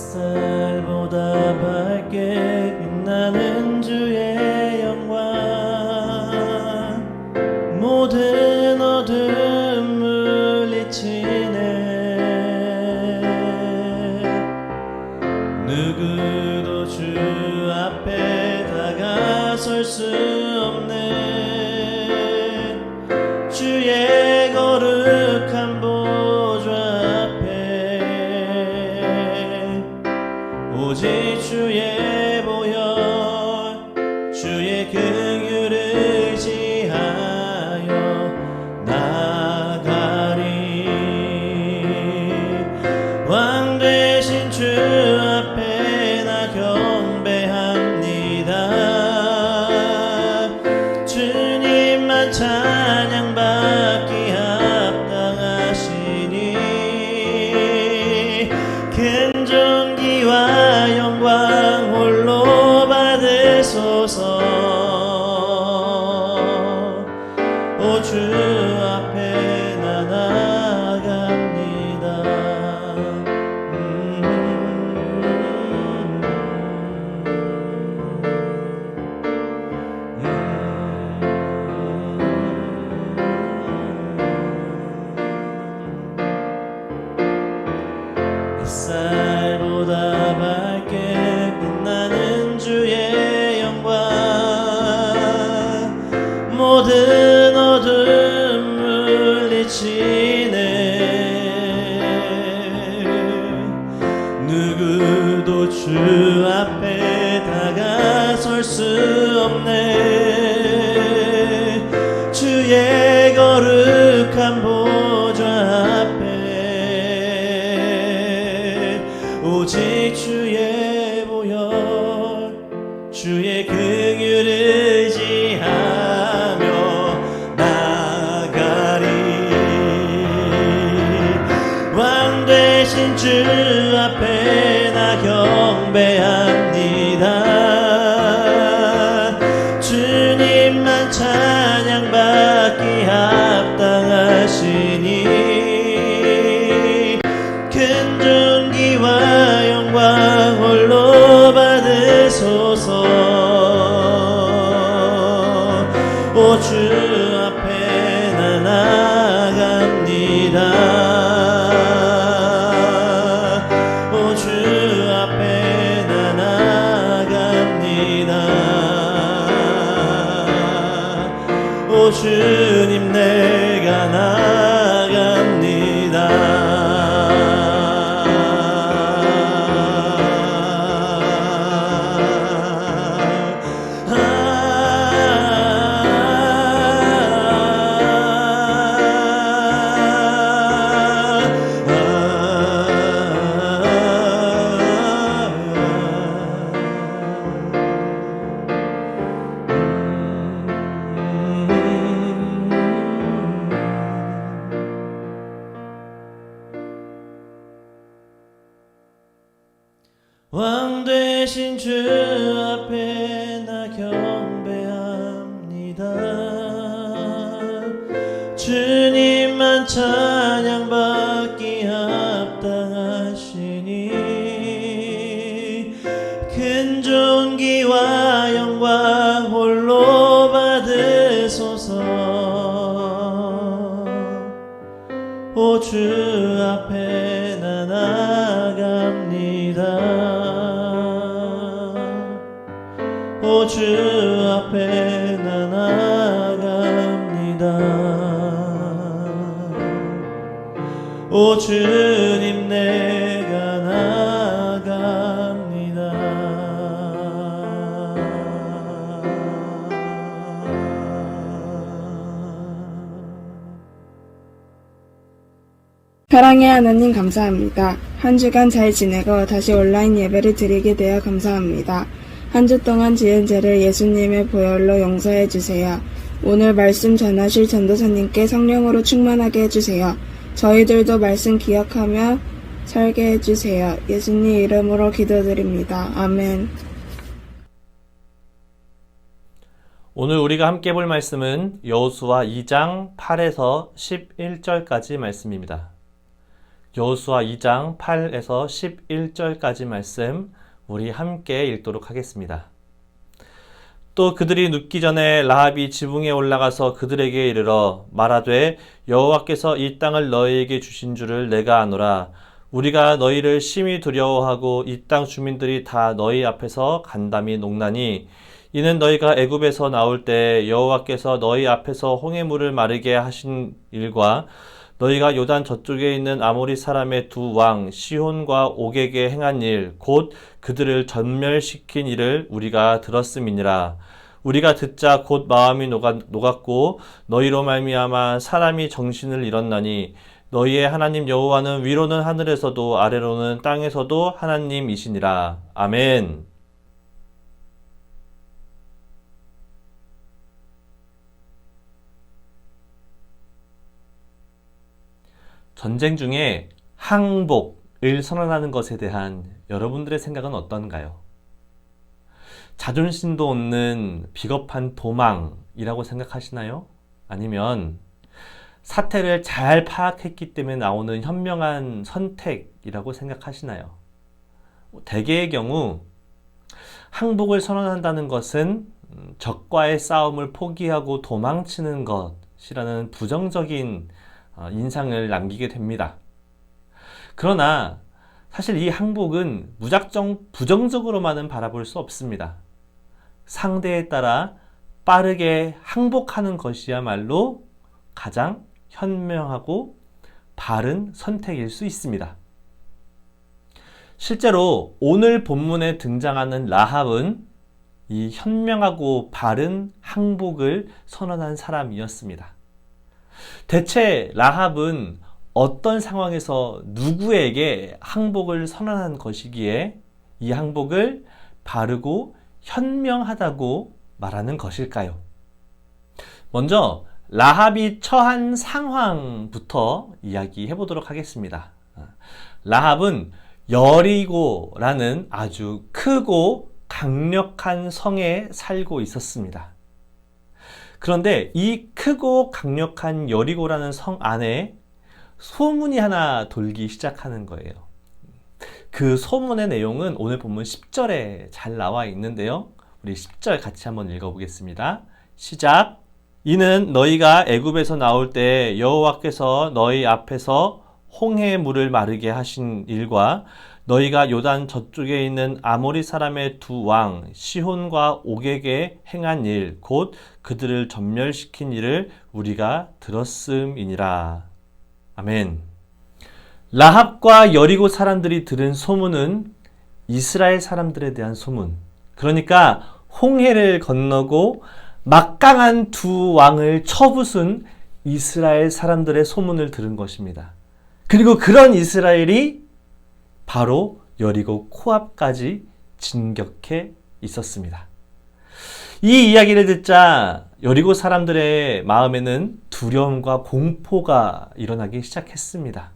햇살보다 밝게 빛나는 주의 거룩한 보 주님 내가 나갑니다 사랑의 하나님 감사합니다. 한 주간 잘 지내고 다시 온라인 예배를 드리게 되어 감사합니다. 한 주 동안 지은 죄를 예수님의 보혈로 용서해 주세요. 오늘 말씀 전하실 전도사님께 성령으로 충만하게 해주세요. 저희들도 말씀 기억하며 살게 해주세요. 예수님 이름으로 기도드립니다. 아멘. 오늘 우리가 함께 볼 말씀은 여호수아 2장 8에서 11절까지 말씀입니다. 여호수아 2장 8에서 11절까지 말씀 우리 함께 읽도록 하겠습니다. 또 그들이 눕기 전에 라합이 지붕에 올라가서 그들에게 이르러 말하되 여호와께서 이 땅을 너희에게 주신 줄을 내가 아노라. 우리가 너희를 심히 두려워하고 이 땅 주민들이 다 너희 앞에서 간담이 농나니 이는 너희가 애굽에서 나올 때 여호와께서 너희 앞에서 홍해물을 마르게 하신 일과 너희가 요단 저쪽에 있는 아모리 사람의 두 왕 시혼과 옥에게 행한 일 곧 그들을 전멸시킨 일을 우리가 들었음이니라 우리가 듣자 곧 마음이 녹았, 녹았 고 너희로 말미암아 사람이 정신을 잃었나니 너희의 하나님 여호와는 위로는 하늘에서도 아래로는 땅에서도 하나님이시니라 아멘. 전쟁 중에 항복을 선언하는 것에 대한 여러분들의 생각은 어떤가요? 자존심도 없는 비겁한 도망이라고 생각하시나요? 아니면 사태를 잘 파악했기 때문에 나오는 현명한 선택이라고 생각하시나요? 대개의 경우 항복을 선언한다는 것은 음, 적과의 싸움을 포기하고 도망치는 것이라는 부정적인 어, 인상을 남기게 됩니다. 그러나 사실 이 항복은 무작정 부정적으로만은 바라볼 수 없습니다. 상대에 따라 빠르게 항복하는 것이야말로 가장 현명하고 바른 선택일 수 있습니다. 실제로 오늘 본문에 등장하는 라합은 이 현명하고 바른 항복을 선언한 사람이었습니다. 대체 라합은 어떤 상황에서 누구에게 항복을 선언한 것이기에 이 항복을 바르고 현명하다고 말하는 것일까요? 먼저 라합이 처한 상황부터 이야기해 보도록 하겠습니다. 라합은 여리고라는 아주 크고 강력한 성에 살고 있었습니다. 그런데 이 크고 강력한 여리고라는 성 안에 소문이 하나 돌기 시작하는 거예요. 그 소문의 내용은 오늘 본문 10절에 잘 나와 있는데요. 우리 10절 같이 한번 읽어보겠습니다. 시작. 이는 너희가 애굽에서 나올 때 여호와께서 너희 앞에서 홍해 물을 마르게 하신 일과 너희가 요단 저쪽에 있는 아모리 사람의 두 왕 시혼과 옥에게 행한 일 곧 그들을 전멸시킨 일을 우리가 들었음이니라. 아멘. 라합과 여리고 사람들이 들은 소문은 이스라엘 사람들에 대한 소문. 그러니까 홍해를 건너고 막강한 두 왕을 쳐부순 이스라엘 사람들의 소문을 들은 것입니다. 그리고 그런 이스라엘이 바로 여리고 코앞까지 진격해 있었습니다. 이 이야기를 듣자 여리고 사람들의 마음에는 두려움과 공포가 일어나기 시작했습니다.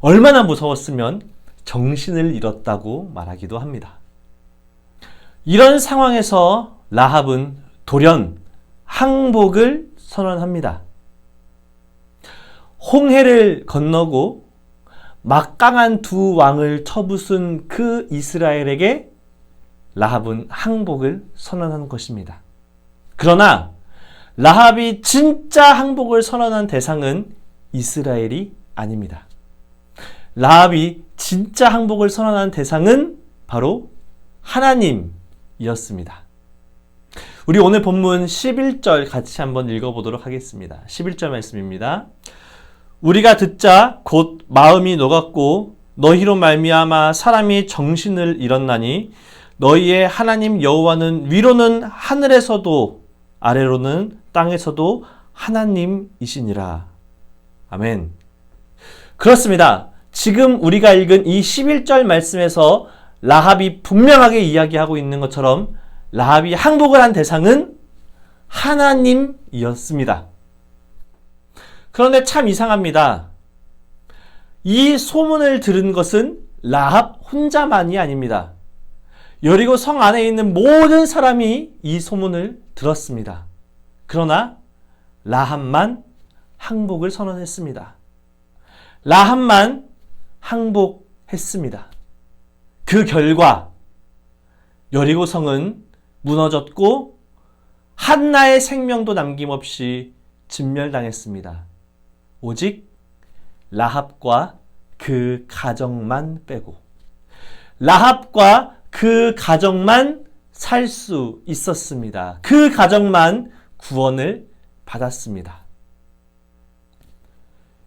얼마나 무서웠으면 정신을 잃었다고 말하기도 합니다. 이런 상황에서 라합은 돌연 항복을 선언합니다. 홍해를 건너고 막강한 두 왕을 쳐부순 그 이스라엘에게 라합은 항복을 선언한 것입니다. 그러나 라합이 진짜 항복을 선언한 대상은 이스라엘이 아닙니다. 라합이 진짜 항복을 선언한 대상은 바로 하나님이었습니다. 우리 오늘 본문 11절 같이 한번 읽어보도록 하겠습니다. 11절 말씀입니다. 우리가 듣자 곧 마음이 녹았고 너희로 말미암아 사람이 정신을 잃었나니 너희의 하나님 여호와는 위로는 하늘에서도 아래로는 땅에서도 하나님이시니라. 아멘. 그렇습니다. 지금 우리가 읽은 이 11절 말씀에서 라합이 분명하게 이야기하고 있는 것처럼 라합이 항복을 한 대상은 하나님이었습니다. 그런데 참 이상합니다. 이 소문을 들은 것은 라합 혼자만이 아닙니다. 여리고 성 안에 있는 모든 사람이 이 소문을 들었습니다. 그러나 라합만 항복을 선언했습니다. 라합만 항복했습니다. 그 결과 여리고 성은 무너졌고 한나의 생명도 남김없이 진멸당했습니다. 오직 라합과 그 가정만 빼고 라합과 그 가정만 살 수 있었습니다. 그 가정만 구원을 받았습니다.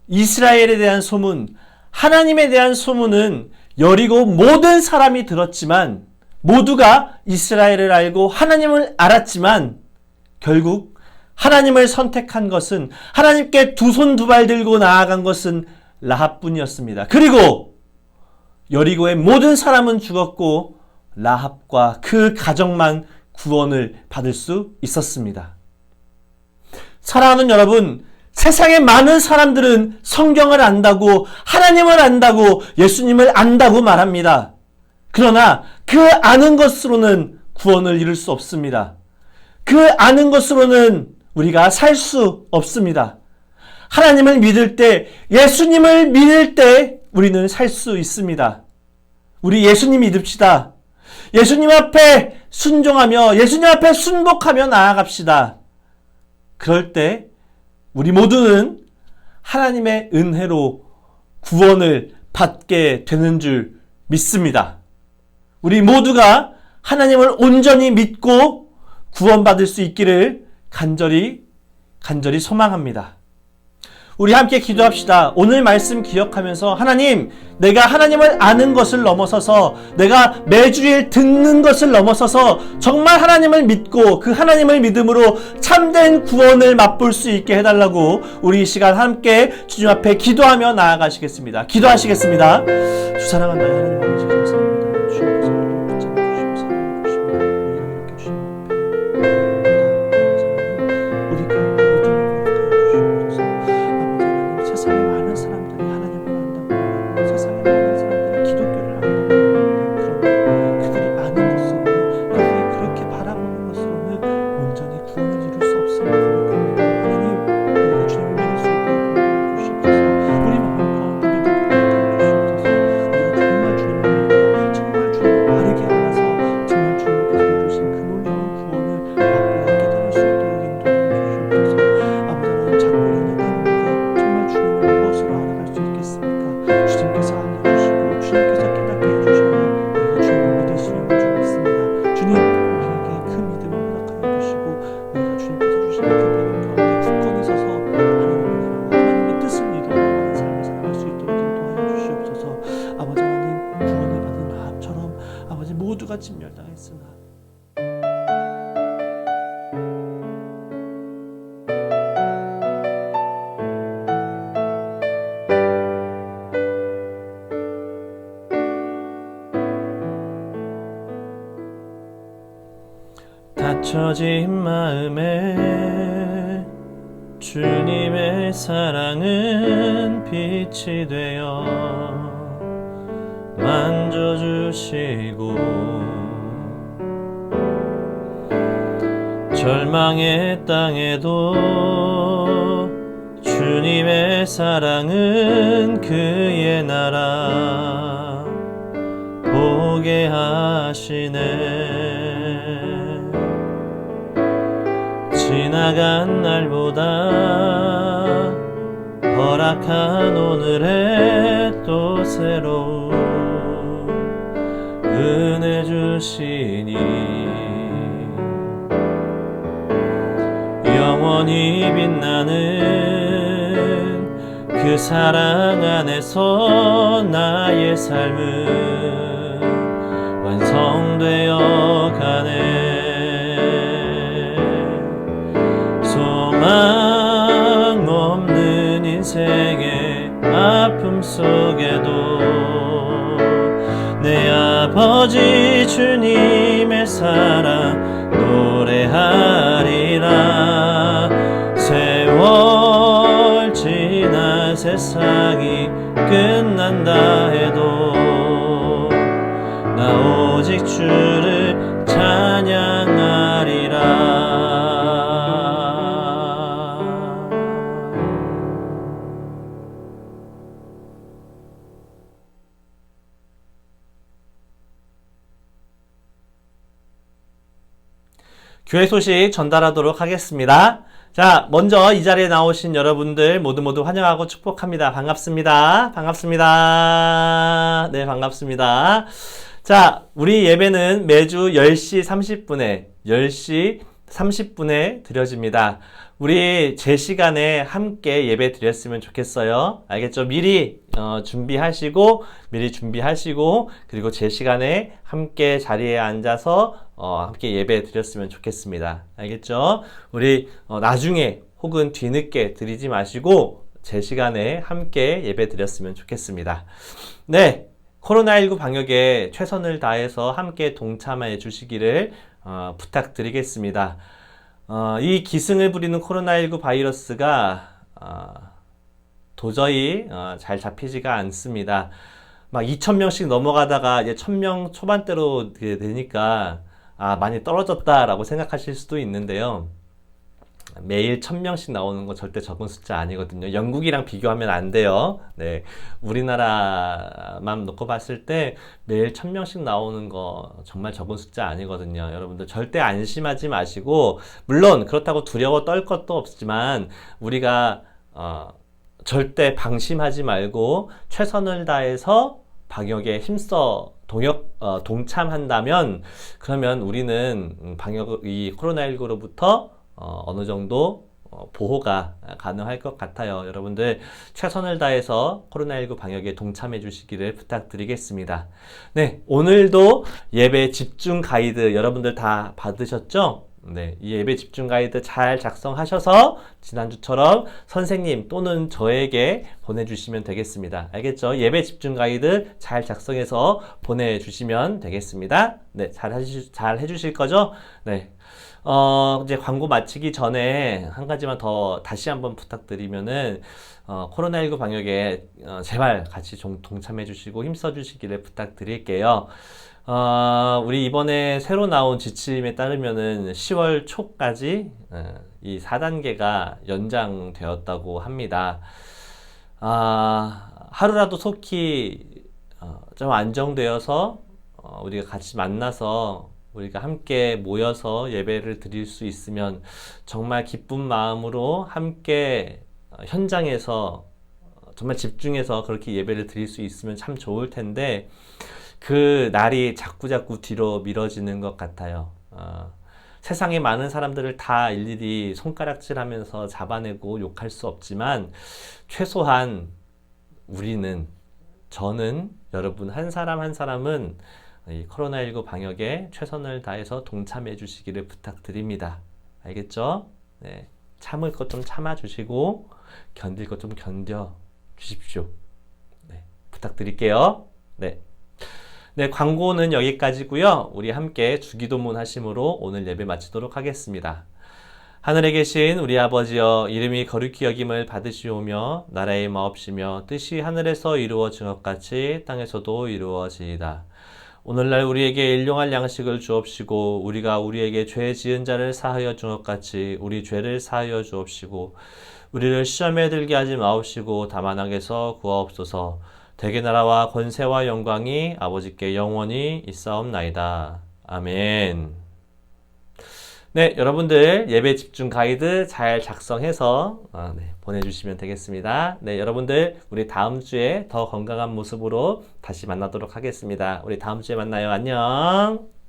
이스라엘에 대한 소문, 하나님에 대한 소문은 여리고 모든 사람이 들었지만 모두가 이스라엘을 알고 하나님을 알았지만 결국 하나님을 선택한 것은 하나님께 두 손 두 발 들고 나아간 것은 라합뿐이었습니다. 그리고 여리고의 모든 사람은 죽었고 라합과 그 가정만 구원을 받을 수 있었습니다. 사랑하는 여러분, 세상의 많은 사람들은 성경을 안다고 하나님을 안다고 예수님을 안다고 말합니다. 그러나 그 아는 것으로는 구원을 이룰 수 없습니다. 그 아는 것으로는 우리가 살 수 없습니다. 하나님을 믿을 때, 예수님을 믿을 때 우리는 살 수 있습니다. 우리 예수님 믿읍시다. 예수님 앞에 순종하며 예수님 앞에 순복하며 나아갑시다. 그럴 때 우리 모두는 하나님의 은혜로 구원을 받게 되는 줄 믿습니다. 우리 모두가 하나님을 온전히 믿고 구원받을 수 있기를 간절히, 간절히 소망합니다. 우리 함께 기도합시다. 오늘 말씀 기억하면서 하나님, 내가 하나님을 아는 것을 넘어서서 내가 매주일 듣는 것을 넘어서서 정말 하나님을 믿고 그 하나님을 믿음으로 참된 구원을 맛볼 수 있게 해달라고 우리 이 시간 함께 주님 앞에 기도하며 나아가시겠습니다. 기도하시겠습니다. 주 나의 하나님 아버지 주님의 사랑은 빛이 되어 만져주시고 절망의 땅에도 주님의 사랑은 그의 나라 보게 하시네 지나간 날보다 허락한 오늘의 또 새로운 은혜 주시니 영원히 빛나는 그 사랑 안에서 나의 삶은 완성되어 가네 소망 없는 인생의 아픔 속에도 내 아버지 주님의 사랑 노래하리라. 세월 지나 세상이 끝난다 해도 나 오직 주를 교회 소식 전달하도록 하겠습니다. 자, 먼저 이 자리에 나오신 여러분들 모두 모두 환영하고 축복합니다. 반갑습니다. 반갑습니다. 네, 반갑습니다. 자, 우리 예배는 매주 10시 30분에, 10시 30분에 드려집니다. 우리 제 시간에 함께 예배 드렸으면 좋겠어요. 알겠죠? 미리 어, 준비하시고, 미리 준비하시고, 그리고 제 시간에 함께 자리에 앉아서 어, 함께 예배 드렸으면 좋겠습니다. 알겠죠? 우리 어, 나중에 혹은 뒤늦게 드리지 마시고, 제 시간에 함께 예배 드렸으면 좋겠습니다. 네. 코로나19 방역에 최선을 다해서 함께 동참해 주시기를 어, 부탁드리겠습니다. 어, 이 기승을 부리는 코로나19 바이러스가 어, 도저히 어, 잘 잡히지가 않습니다. 막 2,000명씩 넘어가다가 이제 1,000명 초반대로 이렇게 되니까 아, 많이 떨어졌다라고 생각하실 수도 있는데요. 매일 1000명씩 나오는 거 절대 적은 숫자 아니거든요. 영국이랑 비교하면 안 돼요. 네. 우리나라만 놓고 봤을 때 매일 1000명씩 나오는 거 정말 적은 숫자 아니거든요. 여러분들 절대 안심하지 마시고, 물론 그렇다고 두려워 떨 것도 없지만, 우리가, 어, 절대 방심하지 말고 최선을 다해서 방역에 힘써 동역, 어, 동참한다면, 그러면 우리는 음, 방역, 이 코로나19로부터 어, 어느 정도 어, 보호가 가능할 것 같아요. 여러분들 최선을 다해서 코로나19 방역에 동참해 주시기를 부탁드리겠습니다. 네, 오늘도 예배 집중 가이드 여러분들 다 받으셨죠? 네, 이 예배 집중 가이드 잘 작성하셔서 지난주처럼 선생님 또는 저에게 보내주시면 되겠습니다. 알겠죠? 예배 집중 가이드 잘 작성해서 보내주시면 되겠습니다. 네, 잘 하시, 잘 해주실 거죠? 네. 어, 이제 광고 마치기 전에 한 가지만 더 다시 한번 부탁드리면은, 어, 코로나19 방역에 어, 제발 같이 좀 동참해 주시고 힘써 주시기를 부탁드릴게요. 어, 우리 이번에 새로 나온 지침에 따르면은 10월 초까지 어, 이 4단계가 연장되었다고 합니다. 아, 하루라도 속히 어, 좀 안정되어서 어, 우리가 같이 만나서 우리가 함께 모여서 예배를 드릴 수 있으면 정말 기쁜 마음으로 함께 어, 현장에서 어, 정말 집중해서 그렇게 예배를 드릴 수 있으면 참 좋을 텐데 그 날이 자꾸자꾸 뒤로 미뤄지는 것 같아요. 어, 세상에 많은 사람들을 다 일일이 손가락질 하면서 잡아내고 욕할 수 없지만 최소한 우리는 저는 여러분 한 사람 한 사람은 이 코로나19 방역에 최선을 다해서 동참해 주시기를 부탁드립니다. 알겠죠? 네. 참을 것 좀 참아 주시고 견딜 것 좀 견뎌 주십시오. 네. 부탁드릴게요. 네. 네, 광고는 여기까지고요. 우리 함께 주기도문 하심으로 오늘 예배 마치도록 하겠습니다. 하늘에 계신 우리 아버지여 이름이 거룩히 여김을 받으시오며 나라의 마옵시며 뜻이 하늘에서 이루어 진 것 같이 땅에서도 이루어지이다. 오늘날 우리에게 일용할 양식을 주옵시고 우리가 우리에게 죄 지은 자를 사하여 준것 같이 우리 죄를 사하여 주옵시고 우리를 시험에 들게 하지 마옵시고 다만 악에서 구하옵소서 대개 나라와 권세와 영광이 아버지께 영원히 있사옵나이다. 아멘. 네, 여러분들 예배 집중 가이드 잘 작성해서 아, 네, 보내주시면 되겠습니다. 네, 여러분들 우리 다음 주에 더 건강한 모습으로 다시 만나도록 하겠습니다. 우리 다음 주에 만나요. 안녕.